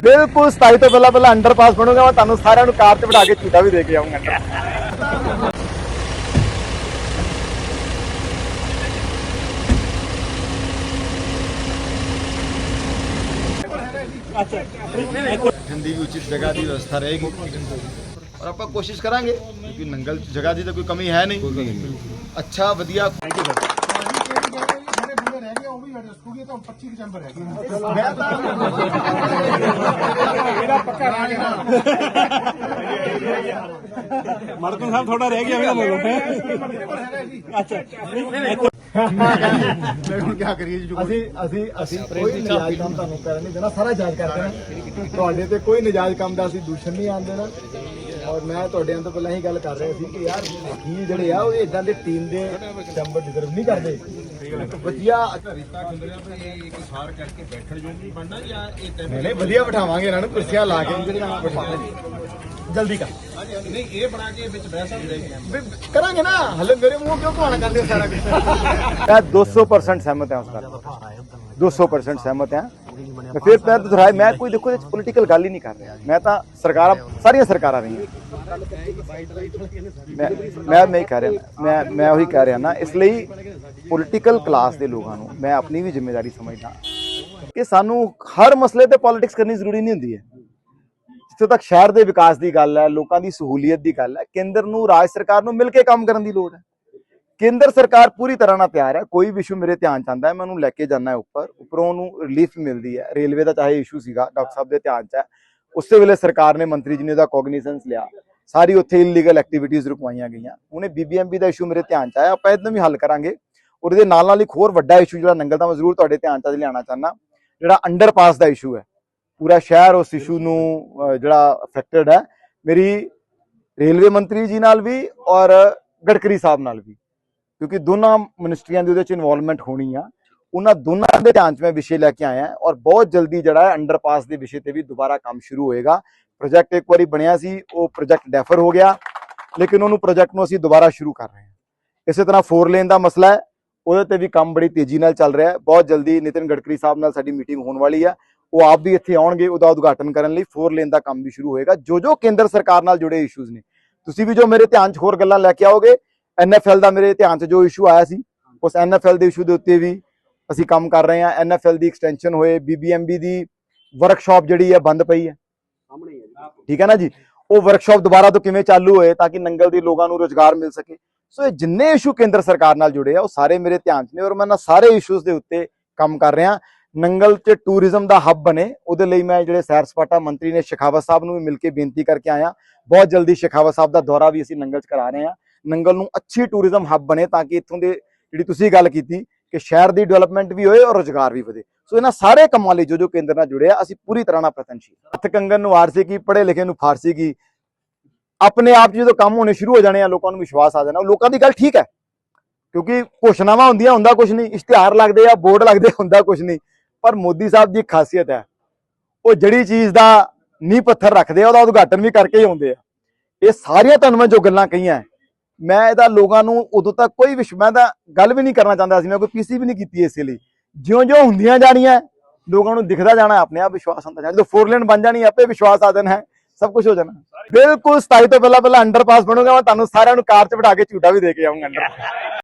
ਬਿਲਕੁਲ 27 ਤੋਂ ਪਹਿਲਾਂ ਪਹਿਲਾਂ ਅੰਡਰਪਾਸ ਬਣੂਗਾ, ਮੈਂ ਤੁਹਾਨੂੰ ਸਾਰਿਆਂ ਨੂੰ ਕਾਰ 'ਚ ਬਿਠਾ ਕੇ ਝੂਟਾ ਵੀ ਦੇ ਕੇ ਆਉਂਗਾ ਅੰਦਰ ਵੀ ਉਚਿਤ ਜਗ੍ਹਾ ਦੀ ਵਿਵਸਥਾ ਰਹੇਗੀ। ਔਰ ਆਪਾਂ ਕੋਸ਼ਿਸ਼ ਕਰਾਂਗੇ, ਕਿਉਂਕਿ ਨੰਗਲ ਜਗ੍ਹਾ ਦੀ ਤਾਂ ਕੋਈ ਕਮੀ ਹੈ ਨਹੀਂ। ਅੱਛਾ, ਵਧੀਆ। ਮੈਂ ਤਾਂ ਮੜਕਨ ਸਾਹਿਬ ਥੋੜਾ ਰਹਿ ਗਿਆ ਵੀ ਲੈ ਲਓ ਮੈਂ ਹੁਣ ਕੀ ਕਰੀਏ ਜੀ ਅਸੀਂ ਅਸੀਂ ਅਸੀਂ ਕੋਈ ਨਜਾਇਜ਼ ਕੰਮ ਤੁਹਾਨੂੰ ਕਰਨ ਨਹੀਂ ਦੇਣਾ ਸਾਰਾ ਜਾਇਜ਼ ਕਰ ਦੇਣਾ। ਤੁਹਾਡੇ ਤੇ ਕੋਈ ਨਜਾਇਜ਼ ਕੰਮ ਦਾ ਅਸੀਂ ਦੂਸ਼ਣ ਨਹੀਂ ਆਣ ਦੇਣਾ। ਔਰ ਮੈਂ ਤੁਹਾਡੇ ਤੋਂ ਪਹਿਲਾਂ ਹੀ ਗੱਲ ਕਰ ਰਿਹਾ ਸੀ ਕਿ ਯਾਰ ਕੀ ਜਿਹੜੇ ਆ ਉਹ ਇਦਾਂ ਦੇ ਟੀਮ ਦੇ ਨੰਬਰ ਡਿਜ਼ਰਵ ਨਹੀਂ ਕਰਦੇ। ਇੱਕ ਵਧੀਆ। ਨਹੀਂ ਨਹੀਂ ਵਧੀਆ ਬਿਠਾਵਾਂਗੇ ਇਹਨਾਂ ਨੂੰ ਕੁਰਸੀਆਂ ਲਾ ਕੇ ਬਿਠਾਵਾਂਗੇ ਜਲਦੀ ਕਰ। ਨਹੀਂ ਇਹ ਬਣਾ ਕੇ ਵਿੱਚ ਬਹਿਸ ਹੋ ਜਾਏਗੀ ਵੀ ਕਰਾਂਗੇ ਨਾ ਹਲੇ ਮੇਰੇ ਮੂੰਹ ਕਿਉਂ ਘੁਆਣਾ ਕਰਦੇ ਸਾਰਾ ਕੁਝ ਮੈਂ 200% ਸਹਿਮਤ ਹਾਂ ਉਸ ਨਾਲ 200% ਸਹਿਮਤ ਹਾਂ। ਮੈਂ ਫਿਰ ਮੈਂ ਦੁਹਰਾਇਆ ਮੈਂ ਕੋਈ ਦੇਖੋ ਇਹ ਪੋਲੀਟੀਕਲ ਗੱਲ ਹੀ ਨਹੀਂ ਕਰ ਰਿਹਾ। ਮੈਂ ਤਾਂ ਸਰਕਾਰਾਂ, ਸਾਰੀਆਂ ਸਰਕਾਰਾਂ ਰਹੀਆਂ। ਮੈਂ ਮੈਂ ਕਹਿ ਰਿਹਾ, ਮੈਂ ਮੈਂ ਉਹੀ ਕਹਿ ਰਿਹਾ ਨਾ, ਇਸ ਲਈ ਪੋਲੀਟੀਕਲ ਕਲਾਸ ਦੇ ਲੋਕਾਂ ਨੂੰ ਮੈਂ ਆਪਣੀ ਵੀ ਜ਼ਿੰਮੇਵਾਰੀ ਸਮਝਦਾ। ਕਿ ਸਾਨੂੰ ਹਰ ਮਸਲੇ ਤੇ ਪੋਲਿਟਿਕਸ ਕਰਨੀ ਜ਼ਰੂਰੀ ਨਹੀਂ ਹੁੰਦੀ ਹੈ। ਜਿੱਥੇ ਤੱਕ ਸ਼ਹਿਰ ਦੇ ਵਿਕਾਸ ਦੀ ਗੱਲ ਹੈ, ਲੋਕਾਂ ਦੀ ਸਹੂਲੀਅਤ ਦੀ ਗੱਲ ਹੈ, ਕੇਂਦਰ ਨੂੰ, ਰਾਜ ਸਰਕਾਰ ਨੂੰ ਮਿਲ ਕੇ ਕੰਮ ਕਰਨ ਦੀ ਲੋੜ ਹੈ। ਕੇਂਦਰ ਸਰਕਾਰ ਪੂਰੀ ਤਰ੍ਹਾਂ ਨਾਲ ਤਿਆਰ ਹੈ ਕੋਈ ਵੀ ਇਸ਼ੂ ਮੇਰੇ ਧਿਆਨ ਚ ਆਉਂਦਾ ਹੈ ਮੈਂ ਉਹਨੂੰ ਲੈ ਕੇ ਜਾਂਦਾ ਹੈ ਉੱਪਰ ਉੱਪਰੋਂ ਉਹਨੂੰ ਰਿਲੀਫ ਮਿਲਦੀ ਹੈ। ਰੇਲਵੇ ਦਾ ਚਾਹੇ ਇਸ਼ੂ ਸੀਗਾ ਡਾਕਟਰ ਸਾਹਿਬ ਦੇ ਧਿਆਨ ਚ ਹੈ। ਉਸੇ ਵੇਲੇ ਸਰਕਾਰ ਨੇ ਮੰਤਰੀ ਜੀ ਨੇ ਉਹਦਾ ਕੋਗਨੀਸੈਂਸ ਲਿਆ। ਸਾਰੀ ਉੱਥੇ ਇਲੀਗਲ ਐਕਟੀਵਿਟੀਜ਼ ਰੁਕਵਾਈਆਂ ਗਈਆਂ। ਉਹਨੇ ਬੀਬੀਐਮਬੀ ਦਾ ਇਸ਼ੂ ਮੇਰੇ ਧਿਆਨ ਚ ਆਇਆ ਆਪਾਂ ਇਹਨੂੰ ਵੀ ਹੱਲ ਕਰਾਂਗੇ। ਔਰ ਇਹਦੇ ਨਾਲ ਨਾਲ ਇੱਕ ਹੋਰ ਵੱਡਾ ਇਸ਼ੂ ਜਿਹੜਾ ਨੰਗਲ ਦਾ ਮੈਂ ਜ਼ਰੂਰ ਤੁਹਾਡੇ ਧਿਆਨ ਚ ਲਿਆਉਣਾ ਚਾਹੁੰਦਾ ਜਿਹੜਾ ਅੰਡਰਪਾਸ ਦਾ ਇਸ਼ੂ ਹੈ। ਪੂਰਾ ਸ਼ਹਿਰ ਉਸ ਇਸ਼ੂ ਨੂੰ ਜਿਹੜਾ ਅਫੈਕਟਡ ਹੈ। ਮੇਰੀ ਰੇਲਵੇ ਮੰਤਰੀ ਜੀ ਨਾਲ ਵੀ ਔਰ ਗਡਕਰੀ ਸਾਹਿਬ ਨਾਲ ਵੀ। ਕਿਉਂਕਿ ਦੋਨਾਂ ਮਿਨਿਸਟਰੀਆਂ ਦੀ ਉਹਦੇ ਚ ਇਨਵੋਲਵਮੈਂਟ ਹੋਣੀ ਆ। ਉਹਨਾਂ ਦੋਨਾਂ ਦੇ ਧਿਆਨ ਚ ਮੈਂ ਵਿਸ਼ੇ ਲੈ ਕੇ ਆਇਆ ਔਰ ਬਹੁਤ ਜਲਦੀ ਜਿਹੜਾ ਹੈ ਅੰਡਰਪਾਸ ਦੇ ਵਿਸ਼ੇ ਤੇ ਵੀ ਦੁਬਾਰਾ ਕੰਮ ਸ਼ੁਰੂ ਹੋਏਗਾ। ਪ੍ਰੋਜੈਕਟ ਇੱਕ ਵਾਰੀ ਬਣਿਆ ਸੀ, ਉਹ ਪ੍ਰੋਜੈਕਟ ਡੈਫਰ ਹੋ ਗਿਆ, ਲੇਕਿਨ ਉਹਨੂੰ ਪ੍ਰੋਜੈਕਟ ਨੂੰ ਅਸੀਂ ਦੁਬਾਰਾ ਸ਼ੁਰੂ ਕਰ ਰਹੇ ਹਾਂ। ਇਸੇ ਤਰ੍ਹਾਂ 4 ਲੇਨ ਦਾ ਮਸਲਾ ਹੈ, ਉਹਦੇ ਤੇ ਵੀ ਕੰਮ ਬੜੀ ਤੇਜ਼ੀ ਨਾਲ ਚੱਲ ਰਿਹਾ ਹੈ। ਬਹੁਤ ਜਲਦੀ ਨਿਤਿਨ ਗਡਕਰੀ ਸਾਹਿਬ ਨਾਲ ਸਾਡੀ ਮੀਟਿੰਗ ਹੋਣ ਵਾਲੀ ਹੈ। ਉਹ ਆਪ ਵੀ ਇੱਥੇ ਆਉਣਗੇ, ਉਹਦਾ ਉਦਘਾਟਨ ਕਰਨ ਲਈ 4 ਲੇਨ ਦਾ ਕੰਮ ਵੀ ਸ਼ੁਰੂ ਹੋਏਗਾ। ਜੋ ਜੋ ਕੇਂਦਰ ਸਰਕਾਰ ਨਾਲ ਜੁੜੇ ਇਸ਼ੂਜ਼ ਨੇ, ਤੁਸੀਂ ਵੀ ਜੋ ਮੇਰੇ ਧਿਆਨ 'ਚ ਹੋਰ ਗੱਲਾਂ ਲੈ ਕੇ ਆਓਗੇ ਐਨਐਫਐਲ ਦਾ ਮੇਰੇ ਧਿਆਨ 'ਚ ਜੋ ਇਸ਼ੂ ਆਇਆ ਸੀ ਉਸ ਐਨਐਫਐਲ ਦੇ ਇਸ਼ੂ ਦੇ ਉੱਤੇ ਵੀ ਅਸੀਂ ਕੰਮ ਕਰ ਰਹੇ ਹਾਂ। ਐਨਐਫਐਲ ਦੀ ਐਕਸਟੈਂਸ਼ਨ ਹੋਏ ਬੀਬੀਐਮਬੀ ਦੀ ਵਰਕਸ਼ਾਪ ਜਿਹੜੀ ਹੈ ਬੰਦ ਪਈ ਹੈ। ਠੀਕ ਹੈ ਨਾ ਜੀ? ਉਹ ਵਰਕਸ਼ਾਪ ਦੁਬਾਰਾ ਤੋਂ ਕਿਵੇਂ ਚਾਲੂ ਹੋਏ ਤਾਂ ਕਿ ਨੰਗਲ ਦੇ ਲੋਕਾਂ ਨੂੰ ਰੋਜ਼ਗਾਰ ਮਿਲ ਸਕੇ। ਸੋ ਇਹ ਜਿੰਨੇ ਇਸ਼ੂ ਕੇਂਦਰ ਸਰਕਾਰ ਨਾਲ ਜੁੜੇ ਆ ਉਹ ਸਾਰੇ ਮੇਰੇ ਧਿਆਨ 'ਚ ਨੇ ਔਰ ਮੈਂ ਨਾ ਸਾਰੇ ਇਸ਼ੂਜ਼ ਦੇ ਉੱਤੇ ਕੰਮ ਕਰ ਰਿਹਾ। ਨੰਗਲ 'ਚ ਟੂਰਿਜ਼ਮ ਦਾ ਹੱਬ ਬਣੇ ਉਹਦੇ ਲਈ ਮੈਂ ਜਿਹੜੇ ਸੈਰ ਸਪਾਟਾ ਮੰਤਰੀ ਨੇ ਸ਼ਿਖਾਵਤ ਸਾਹਿਬ ਨੂੰ ਵੀ ਮਿਲ ਕੇ ਬੇਨਤੀ ਕਰਕੇ ਆਇਆ। ਬਹੁਤ ਜਲਦੀ ਸ਼ਿਖਾਵਤ ਸਾਹਿਬ ਦਾ ਦੌਰਾ ਵੀ ਅਸੀਂ ਨੰਗਲ 'ਚ ਕਰਾ ਰਹੇ ਹਾਂ। ਨੰਗਲ ਨੂੰ ਅੱਛੀ ਟੂਰਿਜ਼ਮ ਹੱਬ ਬਣੇ ਤਾਂ ਕਿ ਇੱਥੋਂ ਦੇ ਜਿਹੜੀ ਤੁਸੀਂ ਗੱਲ ਕੀਤੀ ਕਿ ਸ਼ਹਿਰ ਦੀ ਡਿਵੈਲਪਮੈਂਟ ਵੀ ਹੋਏ ਔਰ ਰੋਜ਼ਗਾਰ ਵੀ ਵਧੇ। ਸੋ ਇਹਨਾਂ ਸਾਰੇ ਕੰਮਾਂ ਲਈ ਜੋ ਜੋ ਕੇਂਦਰ ਨਾਲ ਜੁੜਿਆ, ਅਸੀਂ ਪੂਰੀ ਤਰ੍ਹਾਂ ਨਾਲ ਪ੍ਰਤਨਸ਼ੀਲ ਹੱਥ ਕੰਗਨ ਨੂੰ ਆਰਸੀ ਕੀ, ਪੜ੍ਹੇ ਲਿਖੇ ਨੂੰ ਫਾਰਸੀ ਕੀ, ਆਪਣੇ ਆਪ 'ਚ ਜਦੋਂ ਕੰਮ ਹੋਣੇ ਸ਼ੁਰੂ ਹੋ ਜਾਣੇ ਆ, ਲੋਕਾਂ ਨੂੰ ਵਿਸ਼ਵਾਸ ਆ ਜਾਣਾ, ਉਹ ਲੋਕਾਂ ਦੀ ਗੱਲ ਠੀਕ ਹੈ। ਕਿਉਂਕਿ ਘੋਸ਼ਣਾਵਾਂ ਹੁੰਦੀਆਂ, ਹੁੰਦਾ ਕੁਝ ਨਹੀਂ, ਇਸ਼ਤਿਹਾਰ ਲੱਗਦੇ ਆ, ਬੋਰਡ ਲੱਗਦੇ ਹੁੰਦਾ ਕੁਝ ਨਹੀਂ। ਪਰ ਮੋਦੀ ਸਾਹਿਬ ਦੀ ਇੱਕ ਖਾਸੀਅਤ ਹੈ, ਉਹ ਜਿਹੜੀ ਚੀਜ਼ ਦਾ ਨੀਂਹ ਪੱਥਰ ਰੱਖਦੇ ਆ, ਉਹਦਾ ਉਦਘਾਟਨ ਵੀ ਕਰਕੇ ਹੀ ਆਉਂਦੇ ਆ। ਇਹ ਸਾਰੀਆਂ ਤੁਹਾਨੂੰ ਮੈਂ ਜੋ ਗੱਲਾਂ ਕਹੀਆਂ ਮੈਂ ਇਹਦਾ ਲੋਕਾਂ ਨੂੰ ਉਦੋਂ ਤੱਕ ਕੋਈ ਵਿਸ਼ ਮੈਂ ਤਾਂ ਗੱਲ ਵੀ ਨਹੀਂ ਕਰਨਾ ਚਾਹੁੰਦਾ ਸੀ, ਮੈਂ ਕੋਈ ਪੀਸੀ ਵੀ ਨਹੀਂ ਕੀਤੀ ਇਸੇ ਲਈ। ਜਿਉਂ-ਜਿਉਂ ਹੁੰਦੀਆਂ ਜਾਣੀਆਂ, ਲੋਕਾਂ ਨੂੰ ਦਿਖਦਾ ਜਾਣਾ ਆਪਣੇ ਆਪ ਵਿਸ਼ਵਾਸ ਹੁੰਦਾ ਜਾਣਾ। ਜਦੋਂ ਫੋਰ ਲੇਨ ਬਣ ਜਾਣੀ, ਆਪੇ ਵਿਸ਼ਵਾਸ ਆ ਜਾਣਾ ਹੈ, ਸਭ ਕੁਝ ਹੋ ਜਾਣਾ। ਬਿਲਕੁਲ 27 ਤੋਂ ਪਹਿਲਾਂ ਪਹਿਲਾਂ ਅੰਡਰਪਾਸ ਬਣੂਗਾ, ਮੈਂ ਤੁਹਾਨੂੰ ਸਾਰਿਆਂ ਨੂੰ ਕਾਰ 'ਚ ਬਿਠਾ ਕੇ ਝੂਟਾ ਵੀ ਦੇ ਕੇ ਆਉਂਗਾ ਅੰਡਰ